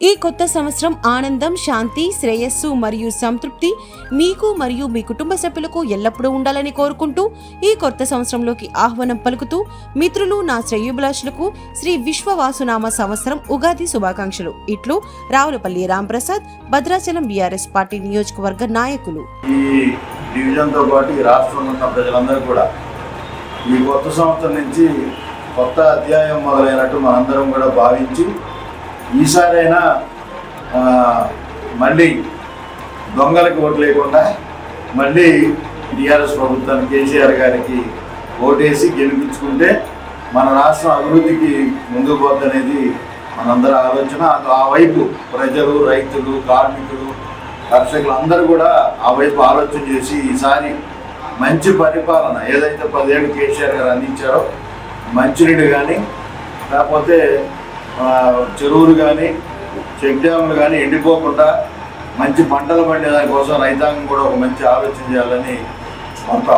ఈ కొత్త సంవత్సరం ఆనందం శాంతి శ్రేయస్సు మరియు సంతృప్తి మీకు మరియు మీ కుటుంబ సభ్యులకు ఎల్లప్పుడూ ఉండాలని కోరుకుంటూ ఈ కొత్త సంవత్సరంలోకి ఆహ్వానం పలుకుతూ మిత్రులు నా శ్రేయుభిలాషులకు శ్రీ విశ్వవాసునామ సంవత్సరం ఉగాది శుభాకాంక్షలు. ఇట్లు రావులపల్లి రాంప్రసాద్ భద్రాచలం బీఆర్ఎస్ పార్టీ నియోజకవర్గ నాయకులు. ఈ డివిజన్తో పాటు ఈ రాష్ట్రంలో ఉన్న ప్రజలందరూ కూడా ఈ కొత్త సంవత్సరం నుంచి కొత్త అధ్యాయం మొదలైనట్టు మనందరం కూడా భావించి ఈసారైనా మళ్ళీ దొంగలకి ఓటు లేకుండా మళ్ళీ టీఆర్ఎస్ ప్రభుత్వానికి కేసీఆర్ గారికి ఓటేసి గెలిపించుకుంటే మన రాష్ట్రం అభివృద్ధికి ముందుకు పోద్దనేది మనందరి ఆలోచన. ఆ వైపు ప్రజలు రైతులు కార్మికులు కర్షకులు అందరూ కూడా ఆ వైపు ఆలోచన చేసి ఈసారి మంచి పరిపాలన ఏదైతే పదేళ్ళు కేసీఆర్ గారు అందించారో మంచినీడు కానీ లేకపోతే చెరువులు కానీ చెక్ డ్యాములు కానీ ఎండిపోకుండా మంచి పంటలు పండే దానికోసం రైతాంగం కూడా ఒక మంచి ఆలోచన చేయాలని పంపుతా